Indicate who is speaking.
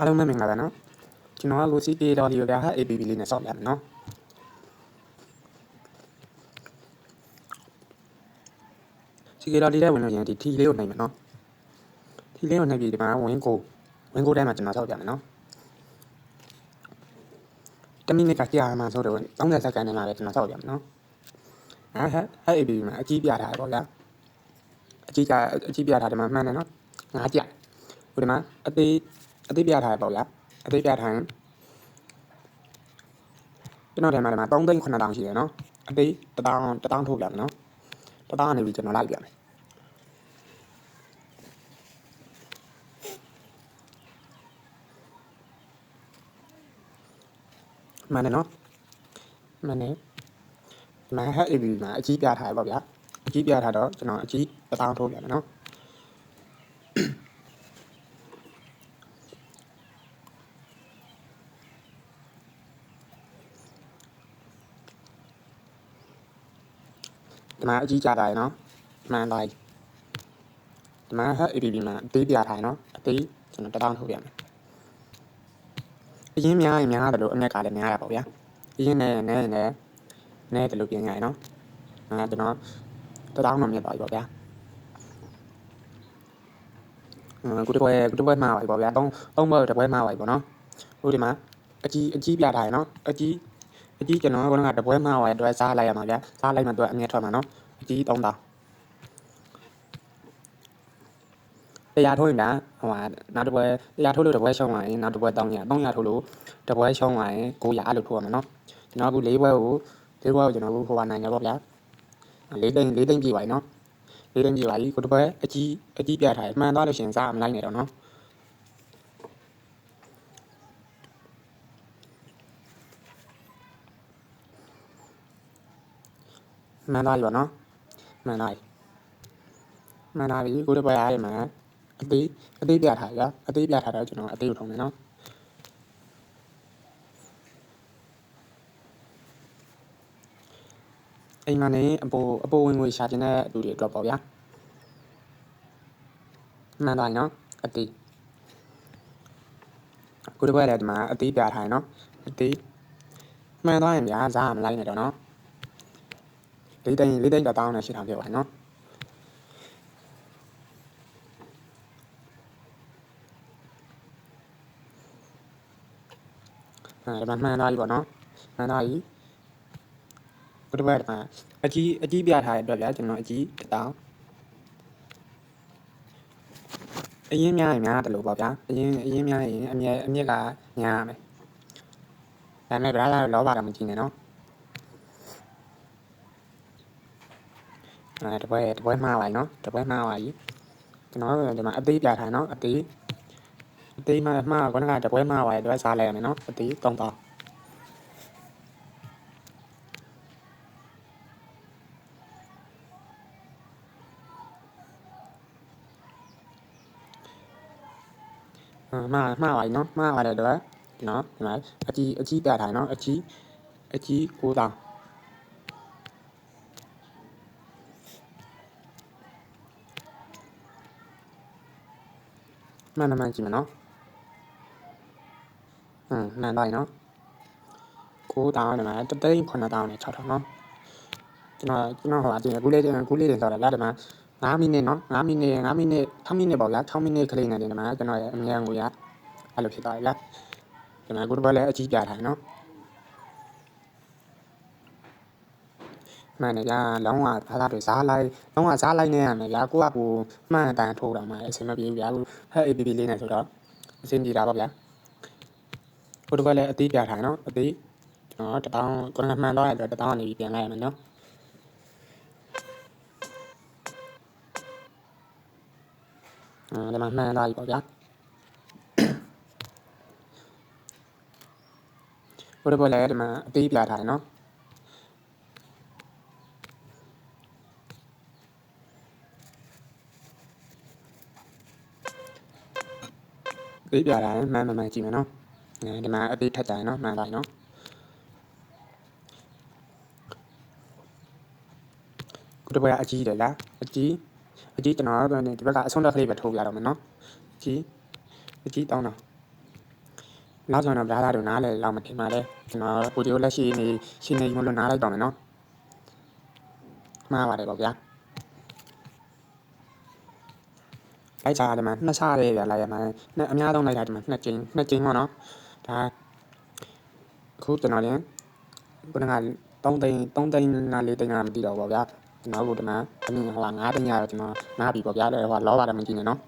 Speaker 1: အားလုံးပဲမင်္ဂလာပါနော်ကျွန်တော်ကကိုစီတေတော်လီကိုပြဟာ APP လေးနဲ့ဆောက်ပြမယ်နော်စီကေတော်လီတဲ့ဝင်လို့ရင်ဒီ T လေးကိုနှိပ်မယ်နော် T လေးကိုနှိပ်ပြီးဒီမှာဝင်ကိုဝင်ကိုထဲမှာကျွန်တော်ဆောက်ပြမယ်နော်တမိနစ်ကကြာမှဆိုတော့30စက္ကန့်နဲ့မှပဲကျွန်တော်ဆောက်ပြမယ်နော်အဲဟဲ့အဲ APP မှာအကြီးပြထားတယ်ပေါ့ဗျာအကြီးကအကြီးပြထားတယ်မှာမှန်တယ်နော်ငါးကြဟိုဒီမှာအသေး အသေးပြထားတယ်ပေါ့ဗျာအသေးပြထားရင်ကျွန်တော်ထဲမှာဒီမှာ3သိန်း9000ရှိတယ်နော်အသေး1000 1000ထုတ်ပြမယ်နော်1000ကနေပြီးကျွန်တော်လိုက်ပြမယ်မှန်တယ်နော်မှန်တယ်ဒီမှာ head AB မှာအကြီးပြထားတယ်ပေါ့ဗျာအကြီးပြထားတော့ကျွန်တော်အကြီး1000ထုတ်ပြမယ်နော် ဒီမှာအကြီးကြတာရယ်နော်မှန်လိုက်ဒီမှာဟက် APP မှာအသေးပြထားရယ်နော်အသေးကျွန်တော်တောင်းထုတ်ပြမယ်အရင်များရင်များတယ်လို့အမြက်ကလည်းများတာပေါ့ဗျာအရင်နဲ့နဲ့နဲ့နဲ့တယ်လို့ပြင်ရရယ်နော်အဲကျွန်တော်တောင်းတော့မြတ်ပါပြီပေါ့ဗျာအဲကုတပွဲကုတပွဲမှာပါပြီပေါ့ဗျာသုံးသုံးဘက်တပွဲမှာပါပြီပေါ့နော်ဟိုဒီမှာအကြီးအကြီးပြထားရယ်နော်အကြီး အကြီးကျွန်တော်ကတပွဲမှာပါအတွက်စားလိုက်ရမှာဗျာစားလိုက်မှတော့အမြတ်ထွက်မှာနော်အကြီး3000တရားထိုးရင်ဒါဟိုဟာနောက်တစ်ပွဲတရားထိုးလို့တစ်ပွဲရှုံးသွားရင်နောက်တစ်ပွဲ300 300ထိုးလို့တစ်ပွဲရှုံးသွားရင်900အဲ့လိုထိုးရမှာနော်ကျွန်တော်အခု၄ပွဲကို၄ပွဲကိုကျွန်တော်အခုဟိုဟာနိုင်ရပါဗျာ၄သိန်း၄သိန်းပြည့်ပါပြီနော်၄သိန်းပြည့်ပါပြီကိုတစ်ပွဲအကြီးအကြီးပြထားတယ်မှန်သွားလို့ရှိရင်စားမလိုက်နဲ့တော့နော် မှန်သွားပြီပါနော်မှန်သွားပြီမှန်သွားပြီကိုတစ်ပွဲအားရမှာအသေးအသေးပြထားရအသေးပြထားတော့ကျွန်တော်အသေးကိုထုံးမယ်နော်အိမ်မှာနေအပိုအပိုဝင်ငွေရှာခြင်းတဲ့လူတွေအတွက်ပေါ့ဗျာမှန်သွားပြီနော်အသေးကိုတစ်ပွဲလည်းဒီမှာအသေးပြထားရနော်အသေးမှန်သွားရင်ဗျာစားမလိုက်နဲ့တော့နော် လေးသိန်းလေးသိန်းတောင်းနဲ့ရှိထောင်ပြပါနော်အဲဒါမှမှန်သွားပြီပေါ့နော်မှန်သွားပြီဘုဒ္ဓဘာသာအကြီးအကြီးပြထားတဲ့အတွက်ဗျာကျွန်တော်အကြီးတောင်းအရင်များရင်များတယ်လို့ပေါ့ဗျာအရင်အရင်များရင်အမြဲအမြက်ကညားမယ်ဒါပေမဲ့ဗလာလောဘတော့မကြည့်နဲ့နော် အဲတပွဲတပွဲမှားပါနော်တပွဲမှားပါကြီးကျွန်တော်ဒီမှာအသေးပြထားနော်အသေးအသေးမှာမှားခေါင်းကတပွဲမှားပါရဲ့တွဲစားလိုက်ရမယ်နော်အသေးတုံတော့အာမှားမှားပါနော်မှားပါတယ်တော့နော်ဒီမှာအကြီးအကြီးပြထားနော်အကြီးအကြီး9000 မှန်မှန်ကြည့်မယ်နော်ဟမ်မှန်တိုင်းနော်ကိုတောင်းတယ်မှာတသိန်း9000နဲ့6000နော်ကျွန်တော်ကျွန်တော်ဟိုအပြင်ကူလေးကူလေးတင်တော့လာတယ်မှာ9မိနစ်နော်9မိနစ်9မိနစ်6မိနစ်ပေါ့ဗျာ6မိနစ်ခလေးနေတယ်မှာကျွန်တော်ရဲ့အမြဲငွေရအဲ့လိုဖြစ်သွားပြီလားကျွန်တော်ကိုတော့လည်းအကြီးပြထားတယ်နော် မှန်တယ်ကြာလောင်းကဘာသာတွေစားလိုက်လောင်းကစားလိုက်နေရမယ်ဗျာကိုကကိုမှန်တန်ထိုးတော့မှအဆင်မပြေဘူးဗျာဟဲ့ APP လေးနဲ့ဆိုတော့အဆင်ပြေတာပေါ့ဗျာကိုတော့လည်းအသေးပြထားနော်အသေးကျွန်တော်တပေါင်းကိုလည်းမှန်တော့ရတော့တပေါင်းနေပြီးပြန်လိုက်ရမယ်နော်အဲဒီမှာမှန်သွားပြီပေါ့ဗျာကိုတော့လည်းဒီမှာအသေးပြထားတယ်နော် ပေးပြတာမှန်မှန်မှန်ကြည့်မယ်နော်အဲဒီမှာအသေးထက်ကြတယ်နော်မှန်တိုင်းနော်ကိုတပွဲအကြီးတယ်လားအကြီးအကြီးကျွန်တော်ဒီဘက်ကအဆုံးတက်ခလေးပဲထိုးပြတော့မယ်နော်အကြီးအကြီးတောင်းတော့နောက်ဆိုတော့ဗျာသားတို့နားလဲလောက်မထင်ပါနဲ့ကျွန်တော်ဗီဒီယိုလက်ရှိနေရှင်းနေမလို့နားလိုက်တော့မယ်နော်မှားပါတယ်ပေါ့ဗျာ လိုက်ချာတယ်မှာနှစ်ချရဲဗျာလိုက်ရမှာနှစ်အများဆုံးလိုက်တာဒီမှာနှစ်ကျင်းနှစ်ကျင်းပေါ့နော်ဒါအခုကျွန်တော်လည်းခုနက3သိန်း3သိန်းနာ4သိန်းနာမသိတော့ဘူးပေါ့ဗျာကျွန်တော်တို့ဒီမှာအမြင်ဟိုက9သိန်းရတော့ကျွန်တော်နားပြီပေါ့ဗျာလဲဟိုကလောပါတယ်မကြည့်နဲ့နော်